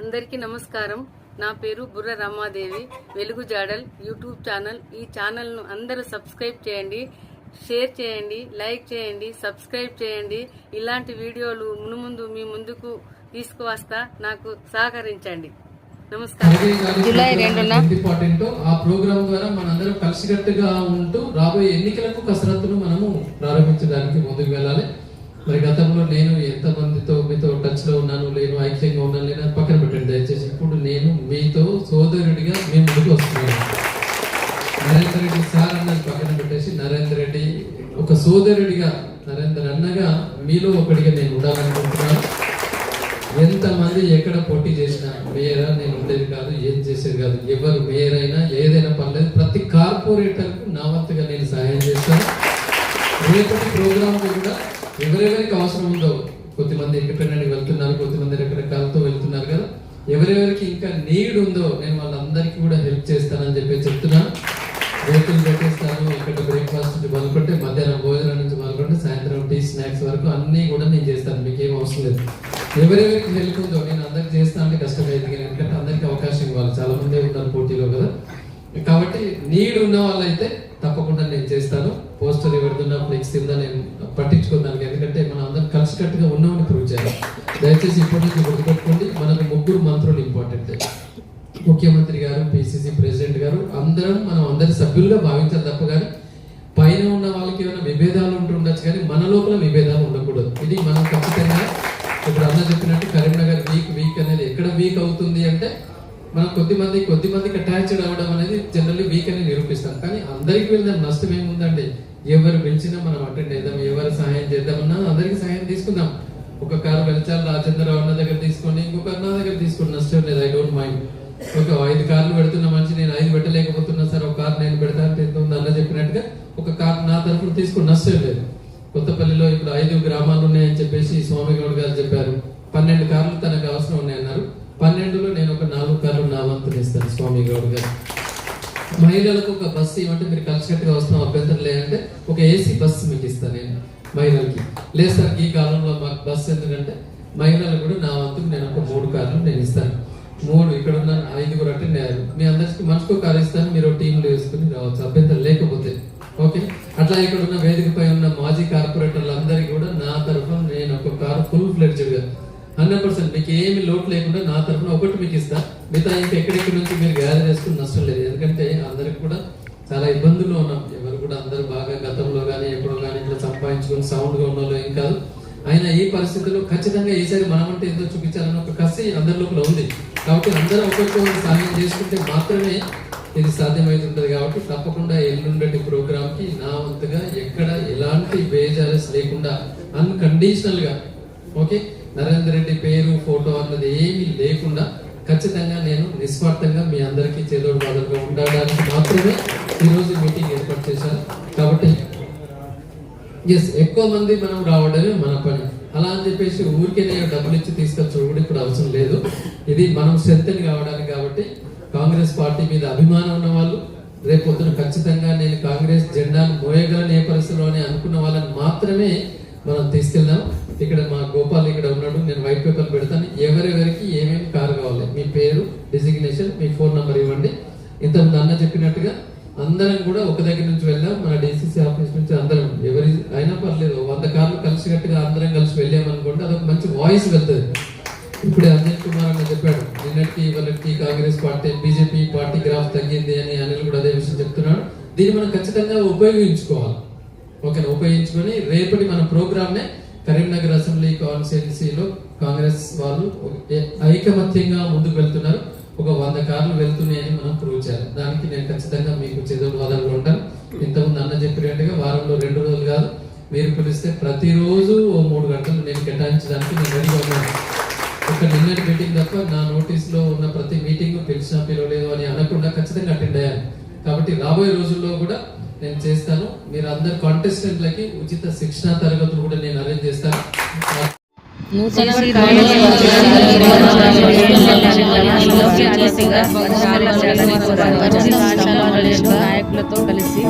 అందరికీ నమస్కారం. నా పేరు బుర్ర రమాదేవి. వెలుగు జాడల్ యూట్యూబ్ ఛానల్. ఈ ఛానల్ను అందరూ సబ్స్క్రైబ్ చేయండి షేర్ చేయండి లైక్ చేయండి సబ్స్క్రైబ్ చేయండి. ఇలాంటి వీడియోలు మునుముందు మీ ముందుకు తీసుకువస్తా నాకు సహకరించండి. నమస్కారం. జూలై రెండున ఇంపార్టెంట్ ఆ ప్రోగ్రామ్ ద్వారా మనందరం కలిసికట్టుగా ఉంటూ రాబోయే ఎన్నికలకు కసరత్తును మనము ప్రారంభించడానికి ముందుకు వెళ్ళాలి. మరి గతంలో నేను ఎంత మందితో మీతో టచ్లో ఉన్నాను లేను ఐక్యంగా ఉన్నాను లేను అది పక్కన పెట్టండి దయచేసి ఇప్పుడు నేను మీతో సోదరుడిగా మీ ముందుకు వస్తున్నాను నరేందర్ రెడ్డి సార్ అన్నది పక్కన పెట్టేసి నరేందర్ రెడ్డి ఒక సోదరుడిగా నరేందర్ అన్నగా మీలో ఒకటిగా నేను ఉండాలనుకుంటున్నాను. ఎంతమంది ఎక్కడ పోటీ చేసినా మేయరా నేను ఉండేది కాదు ఏం చేసేది కాదు. ఎవరు మేయర్ అయినా ఏదైనా పర్లేదు ప్రతి కార్పొరేటర్కు నా వంతుగా నేను సహాయం చేస్తాను. రేపటి ప్రోగ్రామ్ కూడా ఎవరెవరికి అవసరం ఉందో కొద్దిమంది ఇండిపెండెంట్ వెళ్తున్నారు కొద్దిమంది రకరకాలతో వెళ్తున్నారు కదా. ఎవరెవరికి ఇంకా నీడ్ ఉందో నేను వాళ్ళందరికీ కూడా హెల్ప్ చేస్తానని చెప్పి చెప్తున్నా. రేపులు పెట్టేస్తాను ఇక్కడ బ్రేక్ఫాస్ట్ నుంచి మొదలుకుంటే మధ్యాహ్నం భోజనం నుంచి మొదలుకుంటే సాయంత్రం టీ స్నాక్స్ వరకు అన్నీ కూడా నేను చేస్తాను మీకు ఏం అవసరం లేదు. ఎవరెవరికి హెల్ప్ ఉందో నేను అందరికి చేస్తా అంటే కష్టమైంది ఎందుకంటే అందరికి అవకాశం ఇవ్వాలి. చాలా మంది ఉన్నారు పోటీలో కదా. కాబట్టి నీడ్ ఉన్న వాళ్ళైతే తప్పకుండా నేను చేస్తాను. పోస్టర్ ఎవరిదున్నా ఫ్లెక్స్ కింద నేను పట్టించుకున్నాను ఎందుకంటే మనం అందరం కలిసికట్టుగా ఉన్నామని ప్రూవ్ చేయాలి. దయచేసి ఇప్పటి నుంచి గుర్తుపెట్టుకోండి మనకు ముగ్గురు మంత్రులు ఇంపార్టెంట్ ముఖ్యమంత్రి గారు పిసిసి ప్రెసిడెంట్ గారు అందరం మనం అందరి సభ్యులుగా భావించాలి తప్ప కానీ పైన ఉన్న వాళ్ళకి ఏమైనా విభేదాలు ఉంటుండొచ్చు కానీ మన లోపల విభేదాలు ఉండకూడదు. ఇది మనం ఖచ్చితంగా ఇప్పుడు అన్న చెప్పినట్టు కరీంనగర్ వీక్ వీక్ అనేది ఎక్కడ వీక్ అవుతుంది అంటే మనం కొద్ది మంది కొద్ది మందికి అటాచ్డ్ అవ్వడం అనేది జనరల్లీ వీక్ అని నిరూపిస్తాం. కానీ అందరికి వెళ్ళిన నష్టం ఏముందండి? ఎవరు పిలిచినా మనం అటెండ్ చేద్దాం ఎవరు సహాయం చేద్దామన్నా అందరికి సహాయం తీసుకుందాం. ఒక కారు వెళ్చాలి రాజేంద్రరావు అన్న దగ్గర తీసుకోండి ఇంకొక అన్న దగ్గర తీసుకోండి నష్టం లేదు ఐ డోంట్ మైండ్ ఒక ఐదు కార్లు పెడుతున్న మనిషి నేను ఐదు పెట్టలేకపోతున్నా సార్ ఒక కార్ నేను పెడతా అంటే ఎంత ఉంది అన్న చెప్పినట్టుగా ఒక కార్ నా తీసుకుని నష్టం లేదు. కొత్తపల్లిలో ఇప్పుడు ఐదు గ్రామాలు ఉన్నాయని చెప్పేసి స్వామి గౌడ్ గారు చెప్పారు. పన్నెండు కార్లు తనకు అవసరం ఉన్నాయన్నారు. పన్నెండులో నేను ఒక నాలుగు కార్లు నా వంతులు ఇస్తాను స్వామి గౌడ్ గారు. మహిళలకు ఒక బస్సు ఇవ్వంటే మీరు కలిసినట్టుగా వస్తున్నాం అభ్యంతరం లేదంటే ఒక ఏసీ బస్సు మీకు ఇస్తాను నేను మహిళలకి. లేదు సార్ ఈ కాలంలో మాకు బస్సు ఎందుకంటే మహిళలకు కూడా నా వంతుకు నేను ఒక మూడు కార్లు నేను ఇస్తాను. మూడు ఇక్కడ ఉన్న ఐదుగురు అటెండ్ అయ్యారు. మీ అందరికి మనసుకు కారు ఇస్తాను మీరు టీంలో వేసుకుని రావచ్చు. అభ్యంతరం అట్లా ఇక్కడ ఉన్న వేదికపై ఉన్న మాజీ కార్పొరేటర్లు అందరికీ కూడా నా తరఫున నేను ఒక కారు ఫుల్ ఫ్లెట్గా హండ్రెడ్ పర్సెంట్ మీకు ఏమి లోటు లేకుండా నా తరఫున ఒకటి మీకు ఇస్తా. మిగతా ఇంకా ఎక్కడెక్కడి నుంచి మీరు గ్యాదర్ చేసుకుని నష్టం లేదు. ఎందుకంటే అందరికి కూడా చాలా ఇబ్బందుల్లో ఉన్నాం. ఎవరు కూడా అందరూ బాగా గతంలో కానీ ఎప్పుడో కానీ ఇట్లా సంపాదించుకొని సౌండ్గా ఉన్న వాళ్ళు ఏం కాదు. అయినా ఈ పరిస్థితుల్లో ఖచ్చితంగా ఈసారి మనమంటే అంటే ఏదో చూపించాలని ఒక కసి అందరి లోపల ఉంది. కాబట్టి అందరూ ఒకరికొకరు సహాయం చేసుకుంటే మాత్రమే ఇది సాధ్యమవుతుంటది కాబట్టి తప్పకుండా ఎల్లుండటి ప్రోగ్రామ్కి నా వంతుగా ఎక్కడ ఎలాంటి బేజారస్ లేకుండా అన్కండిషనల్గా ఓకే? నరేందర్ రెడ్డి పేరు ఫోటో అన్నది ఏమీ లేకుండా ఖచ్చితంగా నేను నిస్వార్థంగా మీ అందరికీ చేదోడు బాధలుగా ఉండడానికి మాత్రమే ఈరోజు మీటింగ్ ఏర్పాటు చేశాను. కాబట్టి ఎస్ ఎక్కువ మంది మనం రావడమే మన పని. అలా అని చెప్పేసి ఊరికే నేను డబ్బులు ఇచ్చి తీసుకొచ్చడం కూడా ఇప్పుడు అవసరం లేదు. ఇది మనం శ్రద్ధని కావడానికి కాబట్టి కాంగ్రెస్ పార్టీ మీద అభిమానం ఉన్న వాళ్ళు రేపు ఖచ్చితంగా నేను కాంగ్రెస్ జెండాను మోయగలను ఏ పరిస్థితిలోనే అనుకున్న వాళ్ళని మాత్రమే మనం తీసుకెళ్దాం. ఇక్కడ మా గోపాల్ ఇక్కడ ఉన్నాడు నేను వైట్ పేపర్ పెడతాను. ఎవరెవరికి ఏమేమి కారు కావాలి మీ పేరు డిజిగ్నేషన్ మీ ఫోన్ నంబర్ ఇవ్వండి. ఇంత అన్న చెప్పినట్టుగా అందరం కూడా ఒక దగ్గర నుంచి వెళ్దాం మన డిసిసి ఆఫీస్ నుంచి అందరం ఎవరి అయినా పర్లేదు వంద కార్లు కలిసికట్టుగా అందరం కలిసి వెళ్ళామనుకోండి అదొక మంచి వాయిస్ వెళ్తుంది ఇప్పుడే అనిల్ కుమార్ అన్న చెప్పాడు వాళ్ళకి Congress party BJP party graph తగ్గింది అని అనిల్ కూడా అదే విషయం చెప్తున్నాడు. దీన్ని మనం ఖచ్చితంగా ఉపయోగించుకోవాలి. ఓకే ఉపయోగించుకొని రేపటి మన ప్రోగ్రామ్ నే కరీంనగర్ అసెంబ్లీ కాన్స్టిట్యున్సీలో కాంగ్రెస్ వాళ్ళు ఐకమత్యంగా ముందుకు వెళ్తున్నారు. ఒక వంద కార్లు వెళ్తున్నాయని మనం ప్రూవ్ చేయాలి. దానికి నేను ఖచ్చితంగా మీకు చేదోడు వాదనలు ఉంటాను. ఇంతకుముందు అన్న చెప్పినట్టుగా వారంలో రెండు రోజులు కాదు. మీరు పిలిస్తే ప్రతిరోజు ఓ మూడు గంటలు నేను కేటాయించడానికి నేను రెడీగా ఉన్నాను. ఒక నిన్నటి మీటింగ్ తప్ప నా నోటీస్లో ఉన్న ప్రతి మీటింగ్ పిలిచినా పిలవలేదు అని అనకుండా ఖచ్చితంగా అటెండ్ అయ్యాను కాబట్టి రాబోయే రోజుల్లో కూడా నేను చేస్తాను మీరు అందరు కాంటెస్టెంట్లకి ఉచిత శిక్షణ తరగతులు కూడా నేను అరేంజ్ చేస్తాను నాయకులతో కలిసి